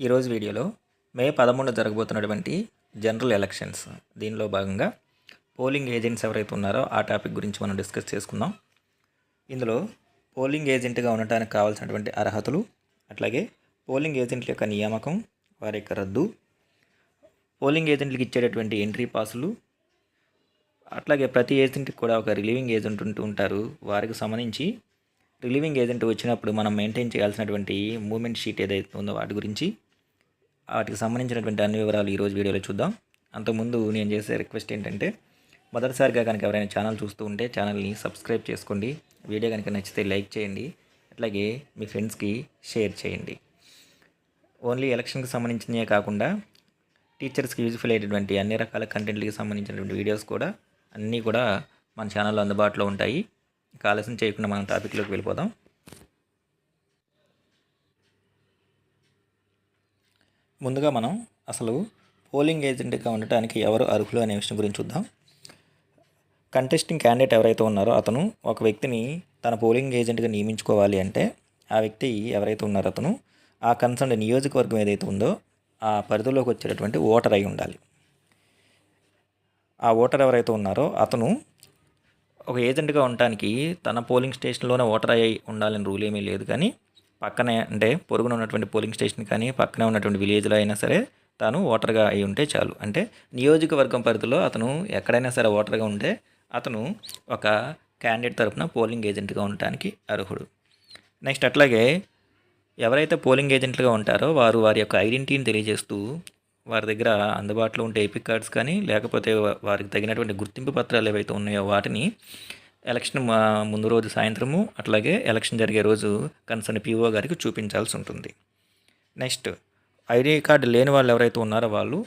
ఈరోజు వీడియోలో మే పదమూడు జరగబోతున్నటువంటి జనరల్ ఎలక్షన్స్. దీనిలో భాగంగా పోలింగ్ ఏజెంట్స్ ఎవరైతే ఉన్నారో ఆ టాపిక్ గురించి మనం డిస్కస్ చేసుకుందాం. ఇందులో పోలింగ్ ఏజెంట్గా ఉండటానికి కావాల్సినటువంటి అర్హతలు అట్లాగే పోలింగ్ ఏజెంట్ల యొక్క నియామకం వారి యొక్క రద్దు పోలింగ్ ఏజెంట్లకు ఇచ్చేటటువంటి ఎంట్రీ పాసులు అట్లాగే ప్రతి ఏజెంట్కి కూడా ఒక రిలీవింగ్ ఏజెంట్ ఉంటూ ఉంటారు. వారికి సంబంధించి రిలీవింగ్ ఏజెంట్ వచ్చినప్పుడు మనం మెయింటైన్ చేయాల్సినటువంటి మూమెంట్ షీట్ ఏదైతే ఉందో వాటి గురించి వాటికి సంబంధించినటువంటి అన్ని వివరాలు ఈరోజు వీడియోలో చూద్దాం. అంతకుముందు నేను చేసే రిక్వెస్ట్ ఏంటంటే మొదటిసారిగా కనుక ఎవరైనా ఛానల్ చూస్తూ ఉంటే ఛానల్ని సబ్స్క్రైబ్ చేసుకోండి. వీడియో కనుక నచ్చితే లైక్ చేయండి. అట్లాగే మీ ఫ్రెండ్స్కి షేర్ చేయండి. ఓన్లీ ఎలక్షన్కి సంబంధించినవే కాకుండా టీచర్స్కి యూజ్ఫుల్ అయ్యేటువంటి అన్ని రకాల కంటెంట్కి సంబంధించినటువంటి వీడియోస్ కూడా అన్నీ కూడా మన ఛానల్లో అందుబాటులో ఉంటాయి. ఇంకా ఆలస్యం చేయకుండా మనం టాపిక్లోకి వెళ్ళిపోదాం. ముందుగా మనం అసలు పోలింగ్ ఏజెంట్గా ఉండటానికి ఎవరు అర్హులు అనే విషయం గురించి చూద్దాం. కంటెస్టింగ్ క్యాండిడేట్ ఎవరైతే ఉన్నారో అతను ఒక వ్యక్తిని తన పోలింగ్ ఏజెంట్గా నియమించుకోవాలి అంటే ఆ వ్యక్తి ఎవరైతే ఉన్నారో అతను ఆ కన్సర్న్ నియోజకవర్గం ఏదైతే ఉందో ఆ పరిధిలోకి వచ్చేటటువంటి ఓటర్ అయి ఉండాలి. ఆ ఓటర్ ఎవరైతే ఉన్నారో అతను ఒక ఏజెంట్గా ఉండటానికి తన పోలింగ్ స్టేషన్లోనే ఓటర్ అయి ఉండాలని రూల్ ఏమీ లేదు కానీ పక్కనే అంటే పొరుగున ఉన్నటువంటి పోలింగ్ స్టేషన్ కానీ పక్కనే ఉన్నటువంటి విలేజ్లో అయినా సరే తాను ఓటర్గా అయి ఉంటే చాలు. అంటే నియోజకవర్గం పరిధిలో అతను ఎక్కడైనా సరే ఓటర్గా ఉంటే అతను ఒక క్యాండిడేట్ తరపున పోలింగ్ ఏజెంట్గా ఉండటానికి అర్హుడు. నెక్స్ట్ అట్లాగే ఎవరైతే పోలింగ్ ఏజెంట్లుగా ఉంటారో వారు వారి యొక్క ఐడెంటిటీని తెలియజేస్తూ వారి దగ్గర అందుబాటులో ఉండే ఎపిక్ కార్డ్స్ కానీ లేకపోతే వారికి తగినటువంటి గుర్తింపు పత్రాలు ఏవైతే ఉన్నాయో వాటిని ఎలక్షన్ మా- ముందు రోజు సాయంత్రము అట్లాగే ఎలక్షన్ జరిగే రోజు కన్సర్న్ పీఓ గారికి చూపించాల్సి ఉంటుంది. నెక్స్ట్ ఐడి కార్డు లేని వాళ్ళు ఎవరైతే ఉన్నారో వాళ్ళు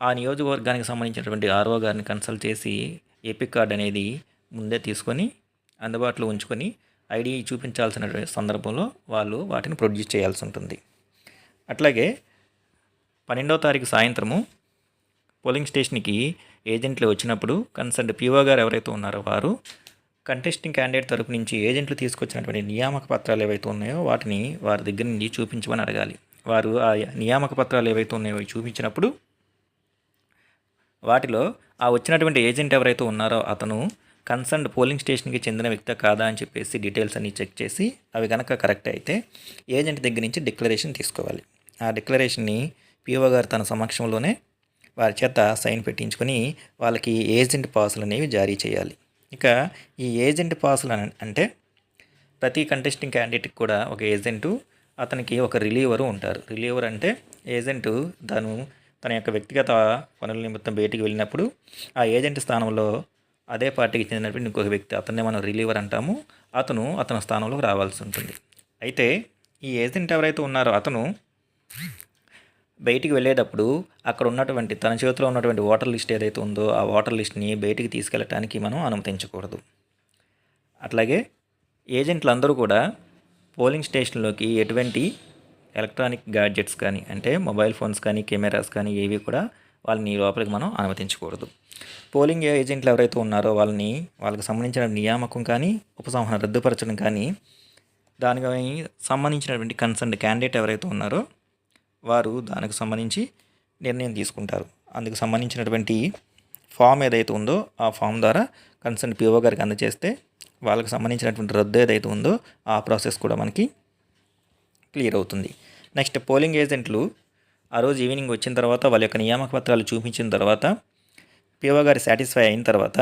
ఆ నియోజకవర్గానికి సంబంధించినటువంటి ఆర్ఓ గారిని కన్సల్ట్ చేసి ఎపిక్ కార్డు అనేది ముందే తీసుకొని అందుబాటులో ఉంచుకొని ఐడి చూపించాల్సిన సందర్భంలో వాళ్ళు వాటిని ప్రొడ్యూస్ చేయాల్సి ఉంటుంది. అట్లాగే పన్నెండవ తారీఖు సాయంత్రము పోలింగ్ స్టేషన్కి ఏజెంట్లు వచ్చినప్పుడు కన్సర్న్ పీఓ గారు ఎవరైతే ఉన్నారో వారు కంటెస్టింగ్ క్యాండిడేట్ తరపు నుంచి ఏజెంట్లు తీసుకొచ్చినటువంటి నియామక పత్రాలు ఏవైతే ఉన్నాయో వాటిని వారి దగ్గర నుంచి చూపించమని అడగాలి. వారు ఆ నియామక పత్రాలు ఏవైతే ఉన్నాయో చూపించినప్పుడు వాటిలో ఆ వచ్చినటువంటి ఏజెంట్ ఎవరైతే ఉన్నారో అతను కన్సర్న్ పోలింగ్ స్టేషన్కి చెందిన వ్యక్తి కాదా అని చెప్పేసి డీటెయిల్స్ అన్ని చెక్ చేసి అవి కనుక కరెక్ట్ అయితే ఏజెంట్ దగ్గర నుంచి డిక్లరేషన్ తీసుకోవాలి. ఆ డిక్లరేషన్ని పిఓ గారు తన సమక్షంలోనే వారి చేత సైన్ పెట్టించుకొని వాళ్ళకి ఏజెంట్ పాసులు అనేవి జారీ చేయాలి. ఇక ఈ ఏజెంట్ పాసులు అని అంటే ప్రతి కంటెస్టింగ్ క్యాండిడేట్కి కూడా ఒక ఏజెంటు అతనికి ఒక రిలీవరు ఉంటారు. రిలీవర్ అంటే ఏజెంటు తను తన యొక్క వ్యక్తిగత పనుల నిమిత్తం బయటికి వెళ్ళినప్పుడు ఆ ఏజెంట్ స్థానంలో అదే పార్టీకి చెందినటువంటి ఇంకొక వ్యక్తి అతన్నే మనం రిలీవర్ అంటాము. అతను అతని స్థానంలో రావాల్సి ఉంటుంది. అయితే ఈ ఏజెంట్ ఎవరైతే ఉన్నారో అతను బయటికి వెళ్ళేటప్పుడు అక్కడ ఉన్నటువంటి తన చేతిలో ఉన్నటువంటి ఓటర్ లిస్ట్ ఏదైతే ఉందో ఆ ఓటర్ లిస్ట్ని బయటికి తీసుకెళ్ళటానికి మనం అనుమతించకూడదు. అట్లాగే ఏజెంట్లు అందరూ కూడా పోలింగ్ స్టేషన్లోకి ఎటువంటి ఎలక్ట్రానిక్ గాడ్జెట్స్ కానీ అంటే మొబైల్ ఫోన్స్ కానీ కెమెరాస్ కానీ ఏవి కూడా వాళ్ళని లోపలికి మనం అనుమతించకూడదు. పోలింగ్ ఏజెంట్లు ఎవరైతే ఉన్నారో వాళ్ళని వాళ్ళకి సంబంధించిన నియామకం కానీ ఉపసంహరణ రద్దుపరచడం కానీ దానికి సంబంధించినటువంటి కన్సర్న్ క్యాండిడేట్ ఎవరైతే ఉన్నారో వారు దానికి సంబంధించి నిర్ణయం తీసుకుంటారు. అందుకు సంబంధించినటువంటి ఫామ్ ఏదైతే ఉందో ఆ ఫామ్ ద్వారా కన్సర్న్ పిఓ గారికి అందజేస్తే వాళ్ళకి సంబంధించినటువంటి రద్దు ఏదైతే ఉందో ఆ ప్రాసెస్ కూడా మనకి క్లియర్ అవుతుంది. నెక్స్ట్ పోలింగ్ ఏజెంట్లు ఆ రోజు ఈవినింగ్ వచ్చిన తర్వాత వాళ్ళ యొక్క నియామక పత్రాలు చూపించిన తర్వాత పిఓ గారి సాటిస్ఫై అయిన తర్వాత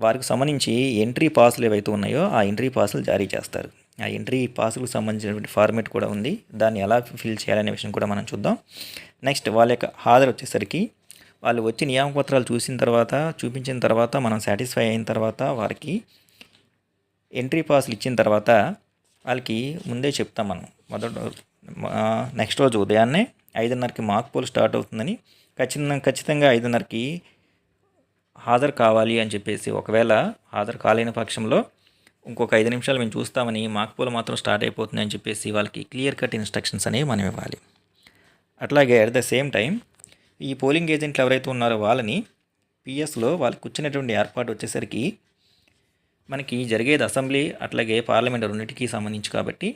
వారికి సంబంధించి ఎంట్రీ పాసులు ఏవైతే ఉన్నాయో ఆ ఎంట్రీ పాసులు జారీ చేస్తారు. ఆ ఎంట్రీ పాస్కు సంబంధించినటువంటి ఫార్మేట్ కూడా ఉంది. దాన్ని ఎలా ఫిల్ చేయాలనే విషయం కూడా మనం చూద్దాం. నెక్స్ట్ వాళ్ళ యొక్క హాజరు వచ్చేసరికి వాళ్ళు వచ్చి నియామకపత్రాలు చూసిన తర్వాత చూపించిన తర్వాత మనం సాటిస్ఫై అయిన తర్వాత వారికి ఎంట్రీ పాస్లు ఇచ్చిన తర్వాత వాళ్ళకి ముందే చెప్తాం మనం. మొదట నెక్స్ట్ రోజు ఉదయాన్నే ఐదున్నరకి మాక్ పోల్ స్టార్ట్ అవుతుందని ఖచ్చితంగా ఖచ్చితంగా ఐదున్నరకి హాజరు కావాలి అని చెప్పేసి ఒకవేళ హాజరు కాలేని పక్షంలో ఇంకొక ఐదు నిమిషాలు మేము చూస్తామని మాక్ పోల్ మాత్రం స్టార్ట్ అయిపోతుంది అని చెప్పేసి వాళ్ళకి క్లియర్ కట్ ఇన్స్ట్రక్షన్స్ అనేవి మనం ఇవ్వాలి. అట్లాగే అట్ ద సేమ్ టైం ఈ పోలింగ్ ఏజెంట్లు ఎవరైతే ఉన్నారో వాళ్ళని పిఎస్లో వాళ్ళకి కూర్చునేటువంటి ఏర్పాటు వచ్చేసరికి మనకి జరిగేది అసెంబ్లీ అట్లాగే పార్లమెంట్ రెండింటికి సంబంధించి కాబట్టి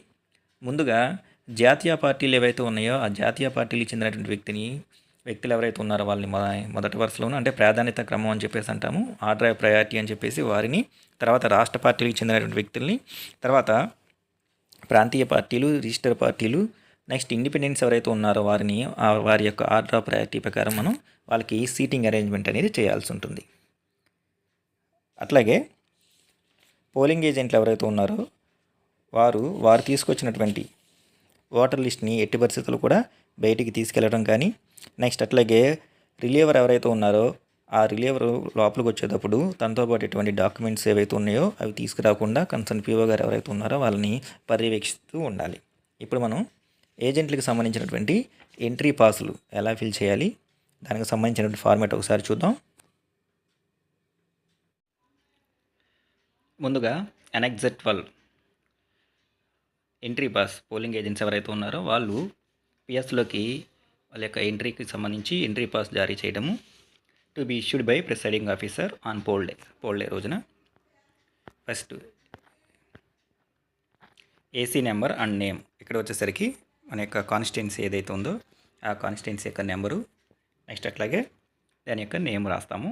ముందుగా జాతీయ పార్టీలు ఏవైతే ఉన్నాయో ఆ జాతీయ పార్టీలకు చెందినటువంటి వ్యక్తిని వ్యక్తులు ఎవరైతే ఉన్నారో వాళ్ళని మొద- మొదటి వరుసలోనూ అంటే ప్రాధాన్యత క్రమం అని చెప్పేసి అంటాము. ఆర్డర్ ఆఫ్ ప్రయారిటీ అని చెప్పేసి వారిని తర్వాత రాష్ట్ర పార్టీలకు చెందినటువంటి వ్యక్తుల్ని తర్వాత ప్రాంతీయ పార్టీలు రిజిస్టర్ పార్టీలు నెక్స్ట్ ఇండిపెండెన్స్ ఎవరైతే ఉన్నారో వారిని వారి యొక్క ఆర్డర్ ఆఫ్ ప్రయారిటీ ప్రకారం మనం వాళ్ళకి సీటింగ్ అరేంజ్మెంట్ అనేది చేయాల్సి ఉంటుంది. అట్లాగే పోలింగ్ ఏజెంట్లు ఎవరైతే ఉన్నారో వారు వారు తీసుకొచ్చినటువంటి ఓటర్ లిస్ట్ని ఎట్టి పరిస్థితులు కూడా బయటికి తీసుకెళ్ళడం కానీ నెక్స్ట్ అట్లాగే రిలీవర్ ఎవరైతే ఉన్నారో ఆ రిలీవర్ లోపలికి వచ్చేటప్పుడు తనతో పాటు ఎటువంటి డాక్యుమెంట్స్ ఏవైతే ఉన్నాయో అవి తీసుకురాకుండా కన్సర్న్ పీఓ గారు ఎవరైతే ఉన్నారో వాళ్ళని పర్యవేక్షిస్తూ ఉండాలి. ఇప్పుడు మనం ఏజెంట్లకు సంబంధించినటువంటి ఎంట్రీ పాసులు ఎలా ఫిల్ చేయాలి? దానికి సంబంధించినటువంటి ఫార్మాట్ ఒకసారి చూద్దాం. ముందుగా annexure twelve. Entry pass polling agents ఎవరైతే ఉన్నారో వాళ్ళు పిఎస్లోకి వాళ్ళ యొక్క ఎంట్రీకి సంబంధించి ఎంట్రీ పాస్ జారీ చేయడము to be issued by presiding officer on poll day poll day రోజున. First AC number and name ఇక్కడ వచ్చేసరికి మన యొక్క కాన్స్టిట్యున్సీ ఏదైతే ఉందో ఆ కాన్స్టిట్యున్సీ యొక్క నెంబరు నెక్స్ట్ అట్లాగే దాని యొక్క నేమ్ రాస్తాము.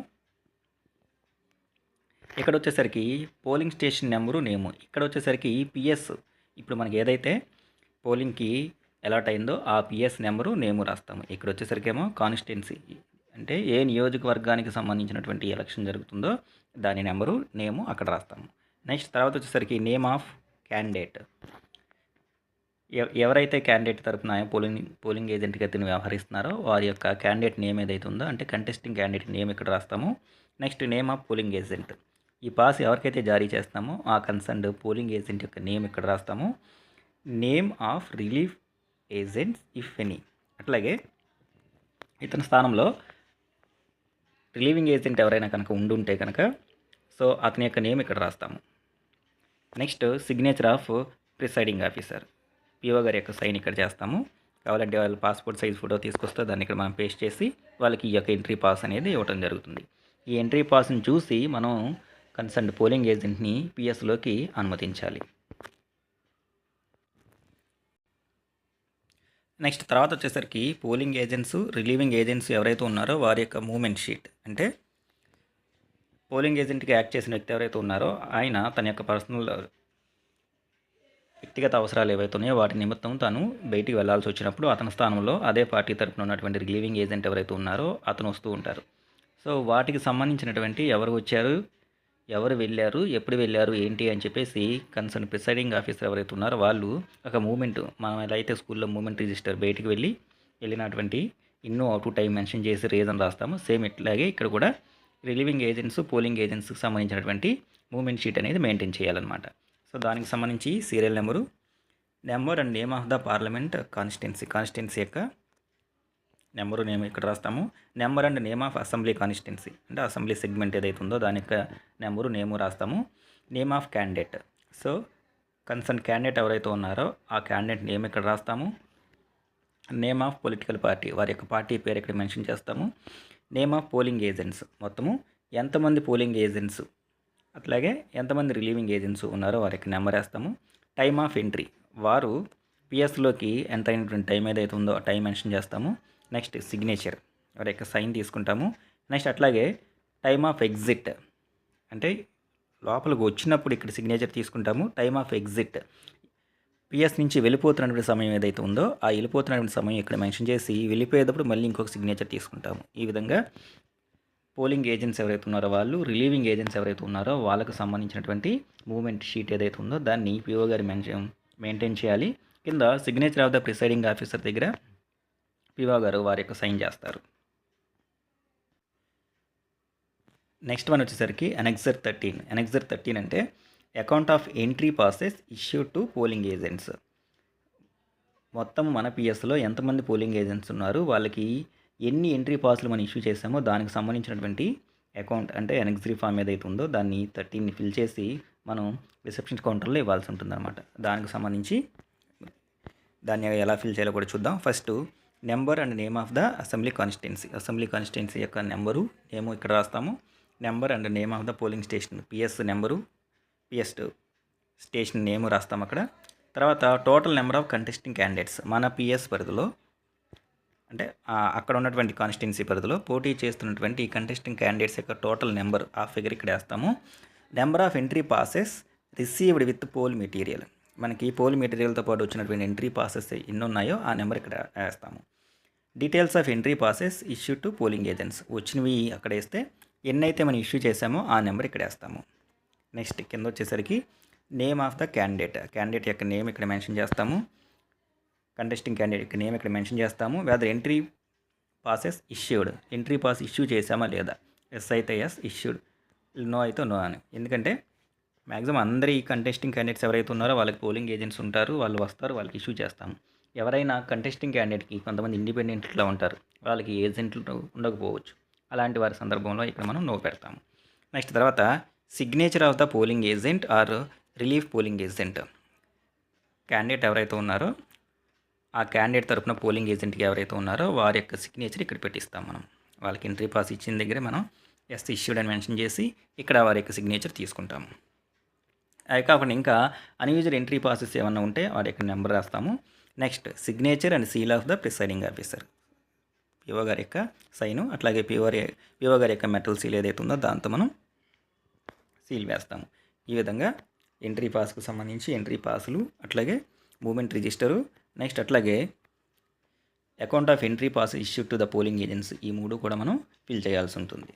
ఇక్కడ వచ్చేసరికి పోలింగ్ స్టేషన్ నెంబరు నేము ఇక్కడ వచ్చేసరికి పిఎస్ ఇప్పుడు మనకి ఏదైతే పోలింగ్కి అలాట్ అయిందో ఆ పిఎస్ నెంబరు నేము రాస్తాము. ఇక్కడ వచ్చేసరికి ఏమో కాన్స్టిట్యున్సీ అంటే ఏ నియోజకవర్గానికి సంబంధించినటువంటి ఎలక్షన్ జరుగుతుందో దాని నెంబరు నేము అక్కడ రాస్తాము. నెక్స్ట్ తర్వాత వచ్చేసరికి నేమ్ ఆఫ్ క్యాండిడేట్ ఎవ- ఎవరైతే క్యాండిడేట్ తరపున పోలింగ్ పోలింగ్ ఏజెంట్గా తిని వ్యవహరిస్తున్నారో వారి యొక్క క్యాండిడేట్ నేమ్ ఏదైతే ఉందో అంటే కంటెస్టింగ్ క్యాండిడేట్ నేమ్ ఇక్కడ రాస్తాము. Next name of polling agent ఈ పాస్ ఎవరికైతే జారీ చేస్తామో ఆ కన్సర్న్డ్ పోలింగ్ ఏజెంట్ యొక్క నేమ్ ఇక్కడ రాస్తాము. Name of relief agents if any అట్లాగే ఇతని స్థానంలో రిలీవింగ్ ఏజెంట్ ఎవరైనా కనుక ఉండుంటే కనుక సో అతని యొక్క నేమ్ ఇక్కడ రాస్తాము. Next signature of presiding officer PO గారి యొక్క సైన్ ఇక్కడ చేస్తాము. కావాలంటే వాళ్ళు పాస్పోర్ట్ సైజ్ ఫోటో తీసుకొస్తే దాన్ని ఇక్కడ మనం పేస్ట్ చేసి వాళ్ళకి ఈ యొక్క ఎంట్రీ పాస్ అనేది ఇవ్వడం జరుగుతుంది. ఈ ఎంట్రీ పాస్ని చూసి మనం కన్సర్న్ పోలింగ్ ఏజెంట్ని పిఎస్లోకి అనుమతించాలి. నెక్స్ట్ తర్వాత వచ్చేసరికి పోలింగ్ ఏజెంట్స్ రిలీవింగ్ ఏజెంట్స్ ఎవరైతే ఉన్నారో వారి యొక్క మూమెంట్ షీట్. అంటే పోలింగ్ ఏజెంట్కి యాక్ట్ చేసిన వ్యక్తి ఎవరైతే ఉన్నారో ఆయన తన యొక్క పర్సనల్ వ్యక్తిగత అవసరాలు ఏవైతే ఉన్నాయో వాటి నిమిత్తం తను బయటికి వెళ్ళాల్సి వచ్చినప్పుడు అతని స్థానంలో అదే పార్టీ తరపున ఉన్నటువంటి రిలీవింగ్ ఏజెంట్ ఎవరైతే ఉన్నారో అతను వస్తూ ఉంటారు. సో వాటికి సంబంధించినటువంటి ఎవరు వచ్చారు? ఎవరు వెళ్ళారు ఎప్పుడు వెళ్ళారు ఏంటి అని చెప్పేసి కన్సర్న్ ప్రిసైడింగ్ ఆఫీసర్ ఎవరైతే ఉన్నారో వాళ్ళు ఒక మూమెంట్ మనం ఎలా అయితే స్కూల్లో మూమెంట్ రిజిస్టర్ బయటికి వెళ్ళి వెళ్ళినటువంటి in and out time mention చేసి రీజన్ రాస్తాము సేమ్ ఇట్లాగే ఇక్కడ కూడా రిలీవింగ్ ఏజెంట్స్ పోలింగ్ ఏజెంట్స్కి సంబంధించినటువంటి మూమెంట్ షీట్ అనేది మెయింటైన్ చేయాలన్నమాట. సో దానికి సంబంధించి serial number number and name of the parliament constituency constituency యొక్క నెంబరు నేమ్ ఇక్కడ రాస్తాము. Number and name of assembly constituency. అంటే అసెంబ్లీ సెగ్మెంట్ ఏదైతే ఉందో దాని యొక్క నెంబరు నేము రాస్తాము. Name of candidate. So concern candidate ఎవరైతే ఉన్నారో ఆ క్యాండిడేట్ నేమ్ ఇక్కడ రాస్తాము. నేమ్ ఆఫ్ పొలిటికల్ పార్టీ వారి యొక్క పార్టీ పేరు ఇక్కడ మెన్షన్ చేస్తాము. నేమ్ ఆఫ్ పోలింగ్ ఏజెంట్స్ మొత్తము. ఎంతమంది పోలింగ్ ఏజెంట్స్ అట్లాగే ఎంతమంది రిలీవింగ్ ఏజెంట్స్ ఉన్నారో వారికి నెంబర్ వేస్తాము. Time of entry. వారు పిఎస్లోకి ఎంత అయినటువంటి టైం ఏదైతే ఉందో ఆ టైం మెన్షన్ చేస్తాము. నెక్స్ట్ సిగ్నేచర్ వారి యొక్క సైన్ తీసుకుంటాము. నెక్స్ట్ అట్లాగే టైమ్ ఆఫ్ ఎగ్జిట్ అంటే లోపలికి వచ్చినప్పుడు ఇక్కడ సిగ్నేచర్ తీసుకుంటాము. టైమ్ ఆఫ్ ఎగ్జిట్ పిఎస్ నుంచి వెళ్ళిపోతున్నటువంటి సమయం ఏదైతే ఉందో ఆ వెళ్ళిపోతున్నటువంటి సమయం ఇక్కడ మెన్షన్ చేసి వెళ్ళిపోయేటప్పుడు మళ్ళీ ఇంకొక సిగ్నేచర్ తీసుకుంటాము. ఈ విధంగా పోలింగ్ ఏజెంట్స్ ఎవరైతే ఉన్నారో వాళ్ళు రిలీవింగ్ ఏజెంట్స్ ఎవరైతే ఉన్నారో వాళ్ళకు సంబంధించినటువంటి మూమెంట్ షీట్ ఏదైతే ఉందో దాన్ని పిఓ గారి మెన్షన్ మెయింటైన్ చేయాలి. కింద signature of the presiding officer దగ్గర పివా గారు వారి యొక్క సైన్ చేస్తారు. నెక్స్ట్ వన్ వచ్చేసరికి ఎనెక్సర్ థర్టీన్ ఎనెక్సర్ థర్టీన్ అంటే account of entry passes issue to polling agents మొత్తం మన పిఎస్లో ఎంతమంది పోలింగ్ ఏజెంట్స్ ఉన్నారు వాళ్ళకి ఎన్ని ఎంట్రీ పాస్లు మనం ఇష్యూ చేసామో దానికి సంబంధించినటువంటి అకౌంట్ అంటే ఎనెక్సరీ ఫామ్ ఏదైతే ఉందో దాన్ని థర్టీన్ని ఫిల్ చేసి మనం రిసెప్షన్ కౌంటర్లో ఇవ్వాల్సి ఉంటుందన్నమాట. దానికి సంబంధించి దాన్ని ఎలా ఫిల్ చేయాలో కూడా చూద్దాం. First number and name of the assembly constituency. Assembly constituency యొక్క నెంబరు నేము ఇక్కడ రాస్తాము. Number and name of the polling station. PS number PS station name రాస్తాం అక్కడ. తర్వాత total number of contesting candidates. మన పిఎస్ పరిధిలో అంటే అక్కడ ఉన్నటువంటి కాన్స్టిట్యున్సీ పరిధిలో పోటీ చేస్తున్నటువంటి ఈ కంటెస్టింగ్ క్యాండిడేట్స్ యొక్క టోటల్ నెంబర్ ఆ ఫిగర్ ఇక్కడ వేస్తాము. Number of entry passes received with poll material. మనకి పోల్ మెటీరియల్తో పాటు వచ్చినటువంటి ఎంట్రీ పాసెస్ ఎన్ని ఉన్నాయో ఆ నెంబర్ ఇక్కడ వేస్తాము. Details of entry passes issue to polling agents వచ్చినవి అక్కడ వేస్తే ఎన్నైతే మనం ఇష్యూ చేసామో ఆ నెంబర్ ఇక్కడ వేస్తాము. నెక్స్ట్ కింద వచ్చేసరికి name of the candidate candidate యొక్క నేమ్ ఇక్కడ మెన్షన్ చేస్తాము. కంటెస్టింగ్ క్యాండిడేట్ యొక్క నేమ్ ఇక్కడ మెన్షన్ చేస్తాము. Whether entry passes issued entry pass issue చేసామా లేదా? ఎస్ అయితే ఎస్ ఇష్యూడ్ నో అయితే నో అని. ఎందుకంటే మ్యాక్సిమం అందరి కంటెస్టింగ్ క్యాండిడేట్స్ ఎవరైతే ఉన్నారో వాళ్ళకి పోలింగ్ ఏజెంట్స్ ఉంటారు వాళ్ళు వస్తారు వాళ్ళకి ఇష్యూ చేస్తాము. ఎవరైనా కంటెస్టింగ్ క్యాండిడేట్కి కొంతమంది ఇండిపెండెంట్లో ఉంటారు వాళ్ళకి ఏజెంట్లు ఉండకపోవచ్చు. అలాంటి వారి సందర్భంలో ఇక్కడ మనం నో పెడతాము. నెక్స్ట్ తర్వాత signature of the polling agent or relief polling agent candidate ఎవరైతే ఉన్నారో ఆ క్యాండిడేట్ తరపున పోలింగ్ ఏజెంట్కి ఎవరైతే ఉన్నారో వారి యొక్క సిగ్నేచర్ ఇక్కడ పెట్టిస్తాం మనం. వాళ్ళకి ఎంట్రీ పాస్ ఇచ్చిన దగ్గరే మనం ఎస్ ఇష్యూడ్ అని మెన్షన్ చేసి ఇక్కడ వారి యొక్క సిగ్నేచర్ తీసుకుంటాము. అవి కాకుండా ఇంకా అన్యూజర్ ఎంట్రీ పాసెస్ ఏమన్నా ఉంటే వాడి యొక్క నెంబర్ రాస్తాము. Next signature and seal of the presiding officer PO గారి యొక్క సైను అట్లాగే పిఓ పిఓ గారి యొక్క మెటల్ సీల్ ఏదైతే ఉందో దాంతో మనం సీల్ వేస్తాము. ఈ విధంగా ఎంట్రీ పాస్కు సంబంధించి ఎంట్రీ పాసులు అట్లాగే మూమెంట్ రిజిస్టరు నెక్స్ట్ అట్లాగే account of entry pass issue to the polling agency ఈ మూడు కూడా మనం ఫిల్ చేయాల్సి ఉంటుంది.